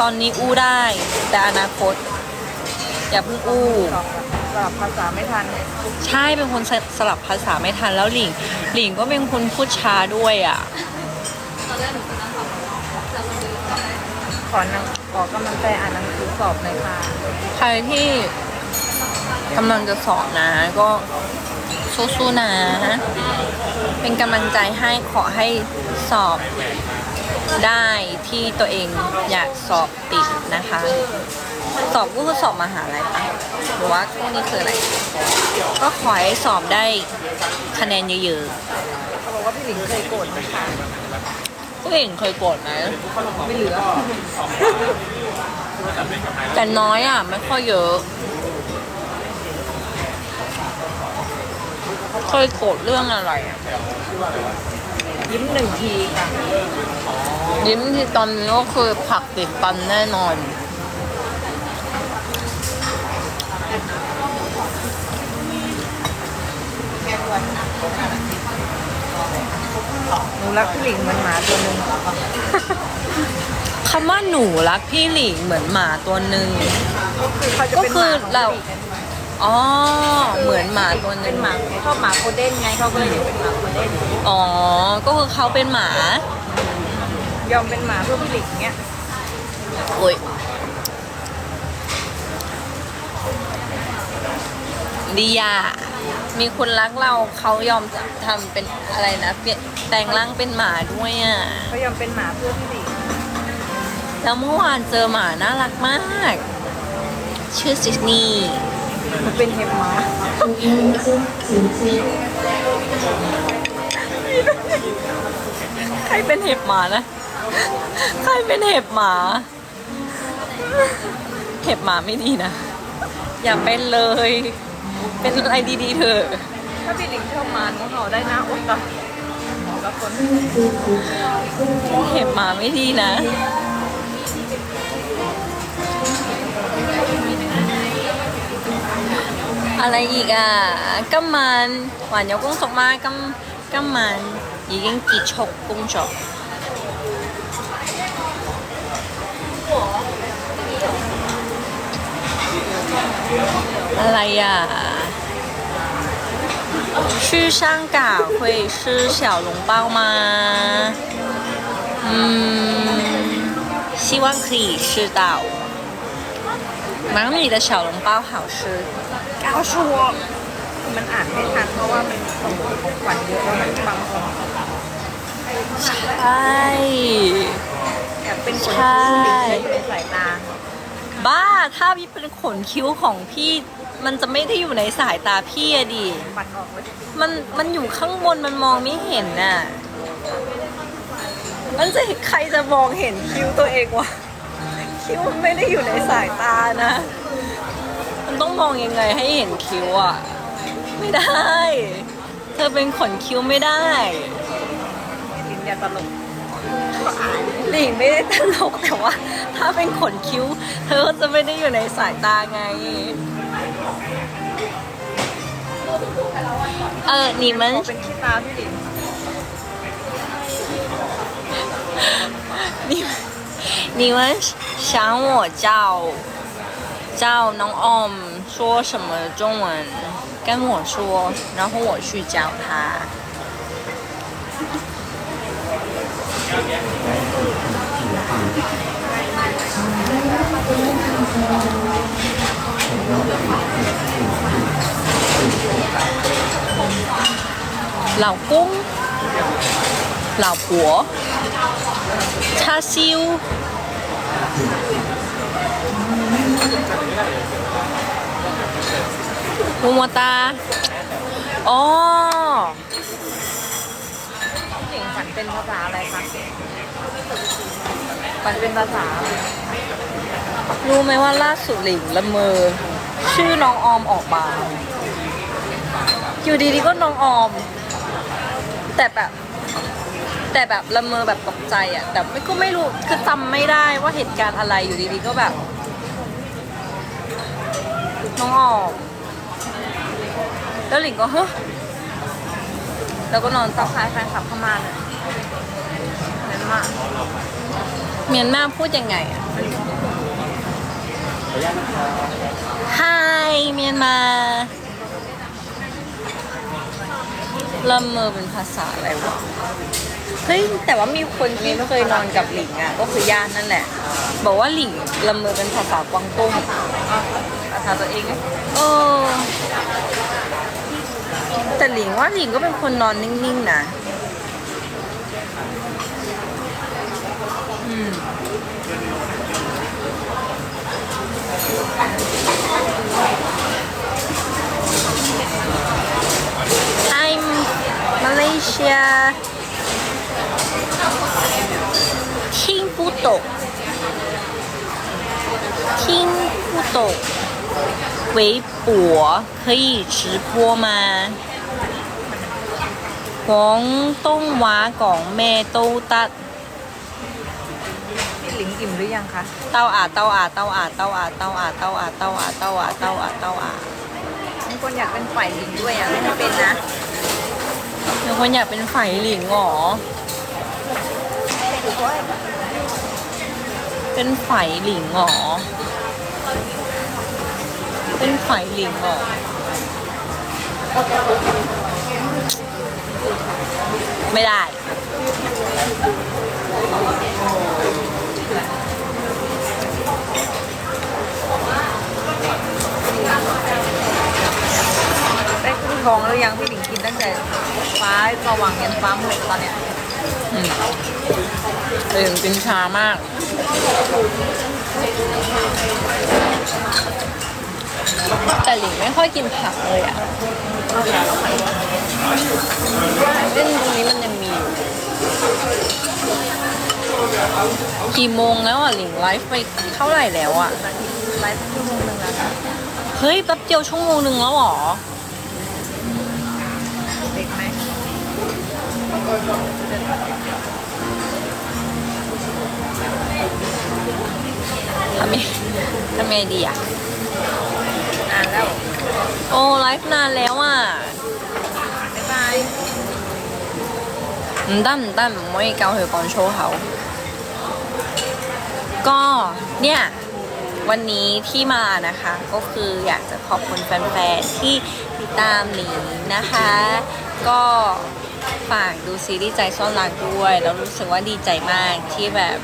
ตอนนี้อู้ได้ แต่อนาคต อย่าเพิ่งอู้สลับภาษาไม่ทัน ใช่เป็นคนสสลับภาษาไม่ทันแล้วหลิง หลิงก็เป็นคนพูดช้าด้วยอะขอนังขอกำลังใจอ่านหนังสือสอบหน่อยค่ะ ใครที่กำลังจะสอบนะ ก็สู้ๆนะ เป็นกำลังใจให้ขอให้สอบ ได้ที่ตัวเองอยากสอบติดนะคะ สอบก็คือสอบมหาลัยปะหรือว่าพวกนี้คืออะไร ก็ขอให้สอบได้คะแนนเยอะเขาบอกว่าพี่หลิงเคยโกรธไหมคะๆตัวเองเคยโกรธนะไม่เหลือ แต่น้อยอะ ไม่ค่อยเยอะเคยโกรธเรื่องอะไรอะ ยิ้มหนึ่งทีค่ะยิ้มที่ตอนนี้ก็คือผักติดฟันแน่นอน หนูรักพี่หลิงเหมือนหมาตัวหนึ่งคำว่าหนูรักพี่หลิงเหมือนหมาตัวหนึ่งคือเขาจะเป็นก็คือหมของเรา พี่หลิง อ๋อ เหมือนหมาตัวหเป็นึ่นงหมาชอบหมาโคเด้นไงเขาก็เลยเรียกเป็นหมาโคเด้นอ๋อ ก็คือเขาเป็นหมา ยอมเป็นหมาเพื่อพี่หลิงเงี้ยโอ้ย ดีอะมีคนรักเราเขายอมทำเป็นอะไรนะเปลี่ยนแต่งร่างเป็นหมาด้วยอะ เขายอมเป็นหมาเพื่อพี่หลิงแล้วเมื่อวานเจอหมาน่ารักมาก ชื่อซิสนีย์ มันเป็นเห็บหมาใครเป็นเห็บหมานะ ใครเป็นเห็บหมา เห็บหมาไม่ดีนะ อย่าเป็นเลย เป็นอะไรดีๆเถอะ ถ้าพี่หลิงชอบหมาหนูเห่าได้นะอุ๊ยตายแล้วคนเห็บหมาไม่ดีนะ อะไรอีกอ่ะกัมมันหวานยกกุ้งสกมากัมกัมมัน已经结束工作อะไรอ่ะ去香港会吃小笼包吗？嗯，希望可以吃到。 哪里的小笼包好吃？告诉我。 มันอ่านไม่ทันเพราะว่ามันสมุดของขวัญเยอะแล้วมันบางคน ใช่ อยากเป็นคน ใช่ ที่อยู่ในสายตา บ้า ถ้าพี่เป็นขนคิ้วของพี่ มันจะไม่ได้อยู่ในสายตาพี่อะดิ ปัดออกไว้ มันมันอยู่ข้างบนมันมองไม่เห็นน่ะ มันจะใครจะมองเห็นคิ้วตัวเองวะ คิ้วไม่ได้อยู่ในสายตานะ มันต้องมองยังไงให้เห็นคิ้วอะ ไม่ได้ เธอเป็นขนคิ้วไม่ได้ลินอย่าตลกลิงไม่ได้ตลกแต่ว่า ถ้าเป็นขนคิ้ว เธอจะไม่ได้อยู่ในสายตาไง เออนี่มันเป็นขี้ตาพี่ลิงนี่ 你们想我叫叫 n o n Om 说什么中文，跟我说，然后我去教他。老公，老婆。叉燒มูโมตาอ๋อพี่หลิงฝันเป็นภาษาอะไรคะฝันเป็นภาษาอะไรรู้ไหมว่าล่าสุดหลิงละเมอ ชื่อน้องออมออกมาอยู่ดีๆก็น้องออม แต่แบบ แต่แบบละเมอแบบตกใจอะแต่ไม่ก็ไม่รู้คือจำไม่ได้ว่าเหตุการณ์อะไรอยู่ดีๆก็แบบน้องออมแล้วหลิงก็เฮ้ยแล้วก็นอนต่อคล้ายแฟนคลับเข้ามาเลยเน้นมากเมียนมาพูดยังไงอะ Hi เมียนมา ละเมอเป็นภาษาอะไรวะ เฮ้ย แต่ว่ามีคนที่เคยนอนกับหลิงอะ ก็คือญาตินั่นแหละ บอกว่าหลิงละเมอเป็นภาษากวางตุ้งภาษาตัวเองไงเออแต่หลิงว่าหลิงก็เป็นคนนอนนิ่งๆนะอืม 听不懂听不懂微博可以直播吗？广东话讲咩都得。 หลิงอิ่มหรือยังคะ 兜啊兜啊兜啊兜啊兜啊兜啊兜啊兜啊兜啊兜啊 บางคนอยากเป็นฝ่ายหลิงด้วยอ่ะไม่ให้เป็นนะ มีคนอยากเป็นฝ่ายหลิงเหรอ เป็นฝายหลิงหรอ เป็นฝายหลิงหรอ ไม่ได้ ได้ครึ่งทองแล้วยังพี่หลิงกินตั้งแต่ฟ้าสว่างยันฟ้ามืดตอนเนี้ย อืมแต่ยังกินช้ามาก แต่หลิงไม่ค่อยกินผักเลยอะซึ่งตรงนี้มันยังมีอยู่กี่โมงแล้วอะหลิงไลฟ์ไปเท่าไหร่แล้วอะไลฟ์ชั่วโมงหนึ่งแล้วเฮ้ยแป๊บเดียวชั่วโมงหนึ่งแล้วเหรอ ไงดีอ่ะ อ่านแล้ว โอ้ไลฟ์นานแล้วอ่ะ บ๊ายบาย 唔得唔得，唔可以教佢讲粗口。ก็เนี่ย วันนี้ที่มานะคะ ก็คืออยากจะขอบคุณแฟนๆ ที่ติดตามหลิงนะคะ ก็ฝากดูซีรีส์ใจซ่อนรักด้วย แล้วรู้สึกว่าดีใจมากที่แบบ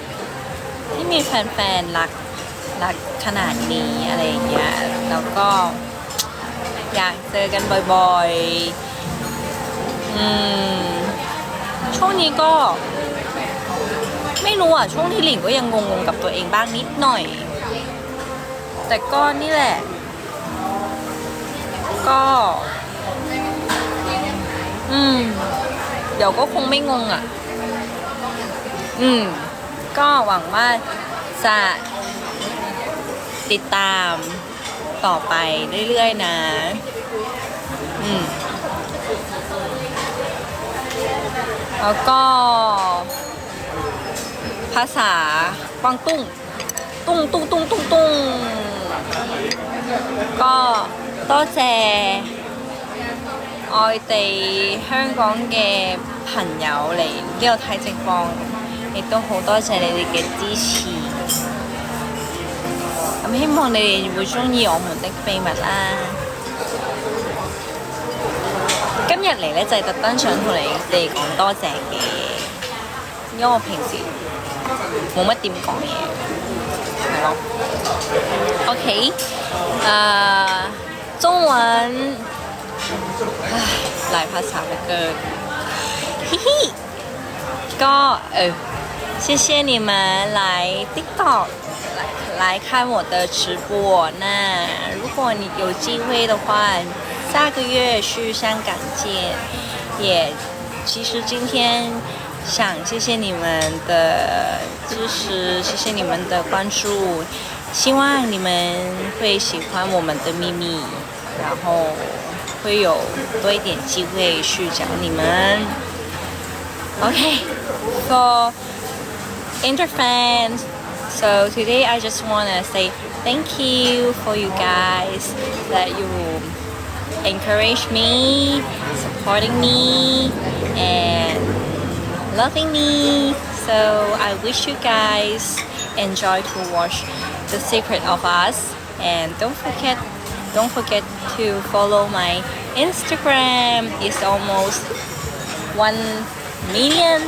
ที่มีแฟนๆ รัก รักขนาดนี้อะไรอย่างเงี้ยแล้วก็อยากเจอกันบ่อยๆอืมช่วงนี้ก็ ไม่รู้อะ ช่วงที่หลิงก็ยังงงๆกับตัวเองบ้างนิดหน่อย แต่ก็นี่แหละ ก็ อืม เดี๋ยวก็คงไม่งงอะ อืม ก็หวังว่าจะ ติดตามต่อไปเรื่อยๆนะ อืม แล้วก็ ภาษากวางตุ้ง ตุ้งตุ้งตุ้งตุ้งตุ้งก็多谢外地香港嘅朋友嚟呢度睇直播，亦都好多谢你哋嘅支持。 咁希望你哋會中意我們的秘密啦！今日嚟咧就係特登想同你哋講多謝嘅，因為我平時冇乜點講嘢，係咯。OK，啊，中文，唉，來拍茶嘅夠，嘻嘻，哥誒，謝謝你們嚟 TikTok。来看我的直播。那如果你有机会的话，下个月去香港见。也其实今天想谢谢你们的支持，谢谢你们的关注，希望你们会喜欢我们的秘密，然后会有多一点机会去讲你们。Okay, for Inter fans. So today I just want to say thank you for you guys that you encourage me, supporting me, and loving me. So I wish you guys enjoy to watch The Secret of Us and don't forget don't forget to follow my Instagram. It's almost 1 million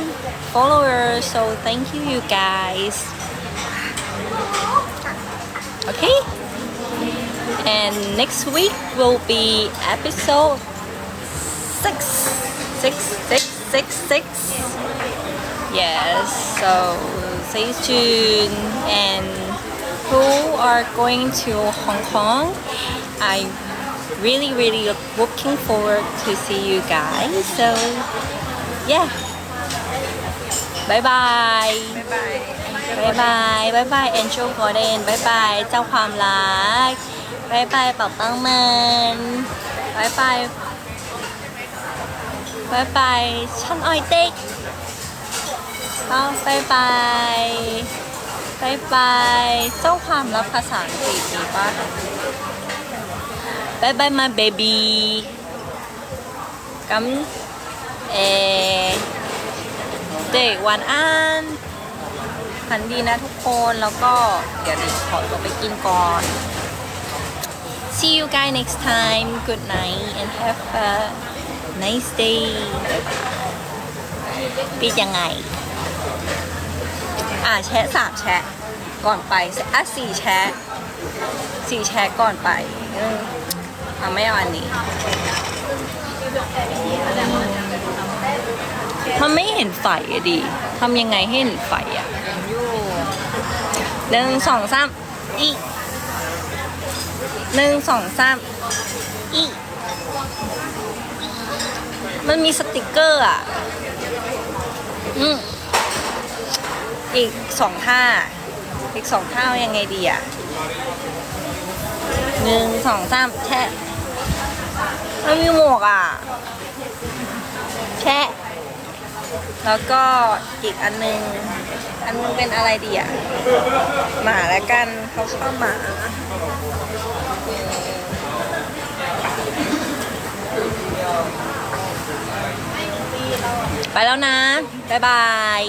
followers. So thank you you guys. Okay? And next week will be episode six, six, six, six, six. Yes, so stay tuned. And who are going to Hong Kong? I really, really looking forward to see you guys. So yeah, บ๊ายบายบายบายบายบายแอนโจกอเดนบายบายเจ้าความรักบายบายเป่าตังมินบายบายบายบายช่างออยเต็กเอาบายบายบายบายเจ้าความรักภาษาอังกฤษมีปะบายบายมาเบบีกัมเอ เด็กวันอันฝันดีนะทุกคนแล้วก็เดี๋ยวดิขอตัวไปกินก่อน See you guys next time good night and have a nice day ปิดยังไง อ่าแชะสามแชะก่อนไปอะสี่แชะสี่แชะก่อนไป เออเอาไม่เอาอันนี้ มันไม่เห็นไฟอะดิทำยังไงให้เห็นไฟอะหนึ่งสองสามอีหนึ่งสองสามอีมันมีสติกเกอร์อะ อืมอีกสองท่า อีกสองท่าเอายังไงดีอะหนึ่งสองสามแช่มันมีหมวกอะ แช่ แล้วก็อีกอันนึง อันนึงเป็นอะไรดีอะหมาแล้วกันเขาชอบหมาไปแล้วนะ บ๊ายบาย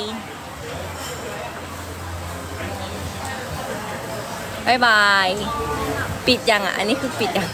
บ๊ายบาย ปิดยังอะ อันนี้คือปิดยัง